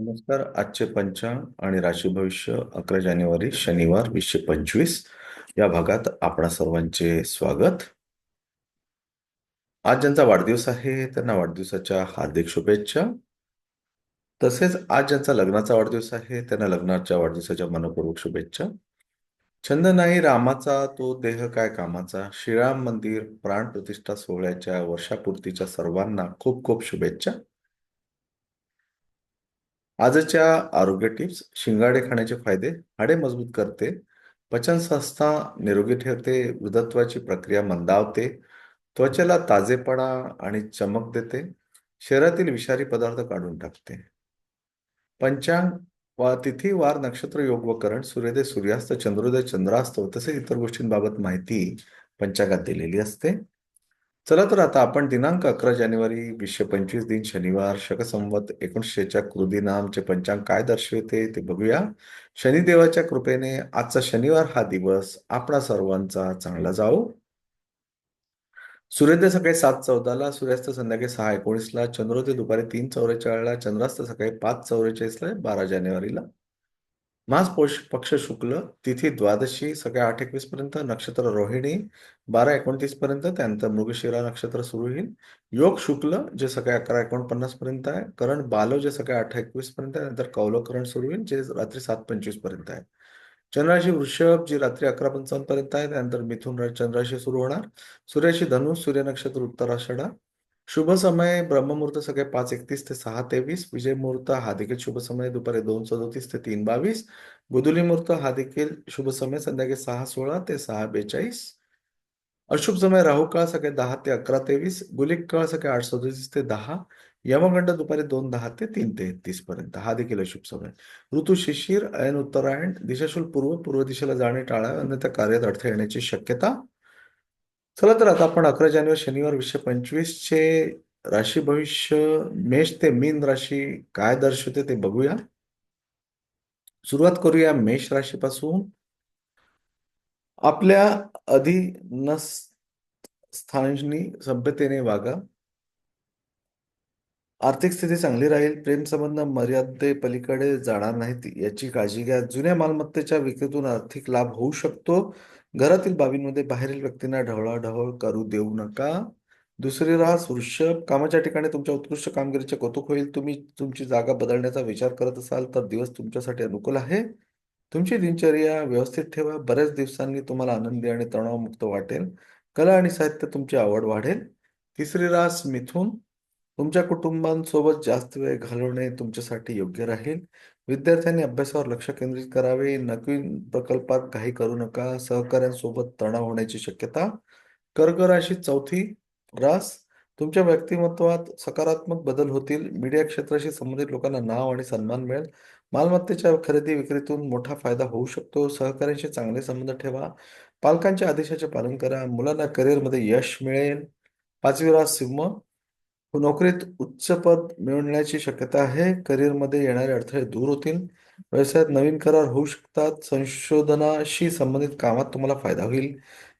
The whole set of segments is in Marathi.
नमस्कार. आजचे पंचांग आणि राशी भविष्य अकरा जानेवारी शनिवार वीसशे पंचवीस. या भागात आपणा सर्वांचे स्वागत. आज ज्यांचा वाढदिवस आहे त्यांना वाढदिवसाच्या हार्दिक शुभेच्छा. तसेच आज ज्यांचा लग्नाचा वाढदिवस आहे त्यांना लग्नाच्या वाढदिवसाच्या मनपूर्वक शुभेच्छा. छंद नाही रामाचा तो देह काय कामाचा? श्रीराम मंदिर प्राण प्रतिष्ठा सोहळ्याच्या वर्षापूर्तीच्या सर्वांना खूप खूप शुभेच्छा. आजच्या आरोग्य टिप्स शिंगाडे खाण्याचे फायदे हाडे मजबूत करते पचन संस्था निरोगी ठेवते वृद्धत्वाची प्रक्रिया मंदावते त्वचेला ताजेपणा आणि चमक देते शरीरातील विषारी पदार्थ काढून टाकते. पंचांग वा तिथी वार नक्षत्र योग व करण सूर्योदय सूर्यास्त चंद्रोदय चंद्रास्त तसेच इतर गोष्टींबाबत माहिती पंचांगात दिलेली असते. चला तर आता आपण दिनांक अकरा जानेवारी वीसशे पंचवीस दिन शनिवार शकसंवत एकोणीसशेच्या कृदिनामचे पंचांग काय दर्शवते ते बघूया. शनिदेवाच्या कृपेने आजचा शनिवार हा दिवस आपणा सर्वांचा चांगला जाओ सूर्योदय सकाळी सात चौदाला सूर्यास्त संध्याकाळी सहा एकोणीसला चंद्रोदय दुपारी तीन चौवेचाळीसला चंद्रास्त सकाळी पाच चौवेचाळीसला बारा जानेवारीला. मास पक्ष शुक्ल तिथी द्वादशी सकाळी आठ एकवीस पर्यंत नक्षत्र रोहिणी बारा एकोणतीस पर्यंत त्यानंतर मृगशिरा नक्षत्र सुरू होईल. योग शुक्ल जे सकाळी अकरा एकोणपन्नास पर्यंत आहे. करण बालव जे सकाळी आठ एकवीस पर्यंत आहे. नंतर कौलकरण सुरू होईल जे रात्री सात पंचवीसपर्यंत आहे. चंद्राशी वृषभ जी रात्री अकरा पंचावन्न पर्यंत आहे. त्यानंतर मिथुन चंद्राशी सुरू होणार. सूर्याशी धनु सूर्य नक्षत्र उत्तराषाढा शुभ समय ब्रह्ममुहूर्त सकाळी पाच एकतीस ते सहा तेवीस. विजय मुहूर्त हा देखील शुभ समय. दुपारी दोन सदोतीस ते तीन बावीस. बुधुली मुहूर्त हा देखील शुभ समय. संध्याकाळी सहा सोळा ते सहा बेचाळीस. अशुभ समय राहू काळ सकाळी दहा ते अकरा तेवीस. गुलिक काळ सकाळी आठ सदोतीस ते दहा. यमखंड दुपारी दोन दहा ते तीन ते एकतीस पर्यंत. हा देखील अशुभ समय. ऋतू शिशिर अयन उत्तरायण दिशाशूल पूर्व पूर्व दिशेला जाणे टाळा अन्यथा कार्यात अडथळा येण्याची शक्यता. चला तर आता आपण अकरा जानेवारी शनिवार वीसशे पंचवीस चे राशी भविष्य मेष ते मीन राशी काय दर्शवते ते बघूया. सुरुवात करूया मेष राशीपासून. आपल्या स्थानी सभ्यतेने वागा. आर्थिक स्थिती चांगली राहील प्रेम संबंध जाणार नाहीत याची काळजी घ्या. जुन्या मालमत्तेच्या विक्रीतून आर्थिक लाभ होऊ शकतो. घरातील बाबींमध्ये बाहेरील व्यक्तींना ढवळाढवळ करू देऊ नका. दुसरी रास वृषभ. कामाच्या ठिकाणी तुमच्या उत्कृष्ट कामगिरीचे कौतुक होईल. तुम्ही तुमची जागा बदलण्याचा विचार करत असाल तर दिवस तुमच्यासाठी अनुकूल आहे. तुमची दिनचर्या व्यवस्थित ठेवा. बऱ्याच दिवसांनी तुम्हाला आनंदी आणि तणावमुक्त वाटेल. कला आणि साहित्य तुमची आवड वाढेल. तिसरी रास मिथून. तुमच्या कुटुंबांसोबत जास्त वेळ घालवणे तुमच्यासाठी योग्य राहील. विद्यार्थ्यांनी अभ्यासावर लक्ष केंद्रित करावे. नवीन प्रकल्पात काही करू नका. सहकाऱ्यांसोबत तणाव होण्याची शक्यता. कर्क राशी चौथी रास. तुमच्या व्यक्तिमत्वात सकारात्मक बदल होतील. मीडिया क्षेत्राशी संबंधित लोकांना नाव आणि सन्मान मिळेल. मालमत्तेच्या खरेदी विक्रीतून मोठा फायदा होऊ शकतो. सहकाऱ्यांशी चांगले संबंध ठेवा. पालकांच्या आदेशाचे पालन करा. मुलांना करिअरमध्ये यश मिळेल. पाचवी रास सिंह. हो, नोकरीत उच्च पद मिळवण्याची शक्यता आहे. करिअरमध्ये येणारे अडथळे दूर होतील. व्यवसायात नवीन करार होऊ शकतात. संशोधनाशी संबंधित कामात तुम्हाला फायदा होईल.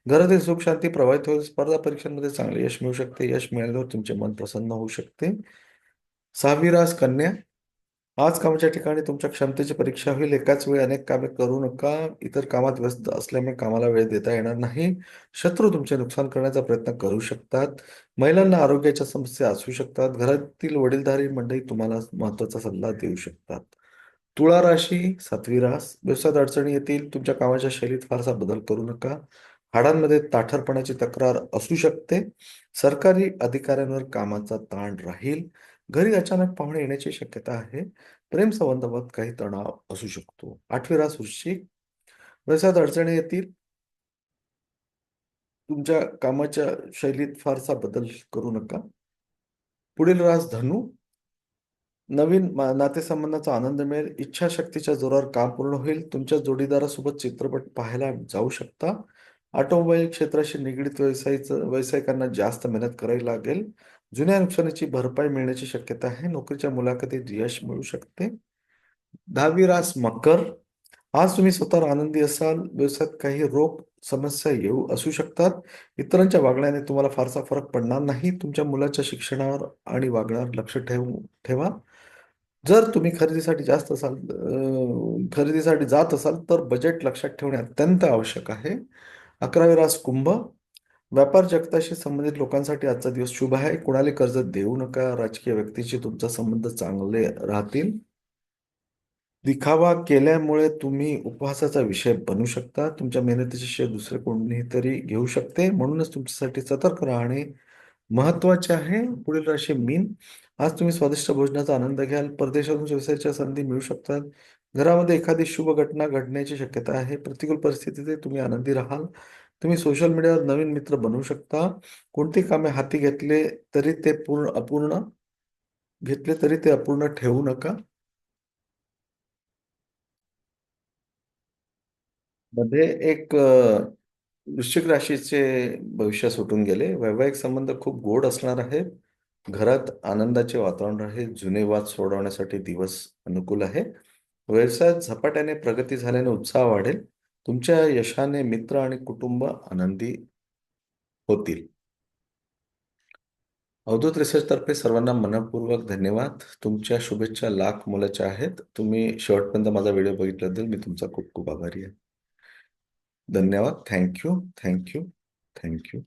घरातील सुख शांती प्रभावित होईल. स्पर्धा परीक्षांमध्ये चांगले यश मिळू शकते. यश मिळाल्यावर तुमचे मन प्रसन्न होऊ शकते. सहावी रास कन्या. आज कामाच्या ठिकाणी तुमच्या क्षमतेची परीक्षा होईल. एकाच वेळी अनेक कामे करू नका. इतर कामात व्यस्त असल्यामुळे कामाला वेळ देता येणार नाही. शत्रू तुमचे नुकसान करण्याचा प्रयत्न करू शकतात. महिलांना आरोग्याच्या समस्या असू शकतात. घरातील वडीलधारी मंडळी तुम्हाला महत्त्वाचा सल्ला देऊ शकतात. तुळा राशी सातवी रास व्यवसायात अडचणी येतील. तुमच्या कामाच्या शैलीत फारसा बदल करू नका. हाडांमध्ये ताठरपणाची तक्रार असू शकते. सरकारी अधिकाऱ्यांवर कामाचा ताण राहील. घरी अचानक पाहुणे येण्याची शक्यता आहे. प्रेम संबंधाबाबत काही तणाव असू शकतो. आठवी रास वृश्चिक. व्यवसायात अडचणी येतील. तुमच्या कामाच्या शैलीत फारसा बदल करू नका. पुढील रास धनु. नवीन नातेसंबंधाचा आनंद मिळेल. इच्छाशक्तीच्या जोरावर काम पूर्ण होईल. तुमच्या जोडीदारासोबत चित्रपट पाहायला जाऊ शकता. ऑटोमोबाईल क्षेत्राशी निगडीत व्यवसायाचं व्यावसायिकांना जास्त मेहनत करावी लागेल. जुन्या नुकसानीची भरपाई मिळण्याची शक्यता आहे. नोकरीच्या मुलाखतीत यश मिळू शकते. दहावी रास मकर. आज तुम्ही स्वतःवर आनंदी असाल. व्यवसायात काही रोग समस्या येऊ असू शकतात. इतरांच्या वागण्याने तुम्हाला फारसा फरक पडणार नाही. तुमच्या मुलाच्या शिक्षणावर आणि वागण्यावर लक्ष ठेवू ठेवा. जर तुम्ही खरेदीसाठी जास्त असाल खरेदीसाठी जात असाल तर बजेट लक्षात ठेवणे अत्यंत आवश्यक आहे. अकरावी रास कुंभ. व्यापार जगताशी संबंधित लोकांसाठी आजचा दिवस शुभ आहे. कुणाले कर्ज देऊ नका? राजकीय व्यक्तीशी तुमचा संबंध चांगले राहतील. दिखावा केल्यामुळे तुम्ही उपवासाचा विषय बनू शकता. तुमच्या मेहनतीचे श्रेय दुसरे कोणी तरी घेऊ शकते. म्हणूनच तुमच्यासाठी सतर्क राहणे महत्त्वाचे आहे. पुढील राशी मीन. आज तुम्ही स्वादिष्ट भोजनाचा आनंद घ्याल. परदेशातून व्यवसायाच्या संधी मिळू शकतात. घरामध्ये एखादी शुभ घटना घडण्याची शक्यता आहे. प्रतिकूल परिस्थितीत तुम्ही आनंदी राहाल. तुम्ही सोशल मीडियावर नवीन मित्र बनवू शकता. कोणती कामे हाती घेतले तरी ते पूर्ण अपूर्ण घेतले तरी ते अपूर्ण ठेवू नका. मध्ये एक वृश्चिक राशीचे भविष्य सुटून गेले. वैवाहिक संबंध खूप गोड असणार आहेत. घरात आनंदाचे वातावरण राहील जुने वाद सोडवण्यासाठी दिवस अनुकूल आहे. व्यवसायात झपाट्याने प्रगती झाल्याने उत्साह वाढेल. तुमच्या यशाने मित्र आणि कुटुंब आनंदी होतील. अवधूत रिसर्च तर्फे सर्वांना मनपूर्वक धन्यवाद. तुमच्या शुभेच्छा लाख मोलाच्या आहेत. तुम्ही शेवटपर्यंत माझा व्हिडिओ बघितल्याबद्दल मी तुमचा खूप खूप आभारी आहे. धन्यवाद. Thank you thank you thank you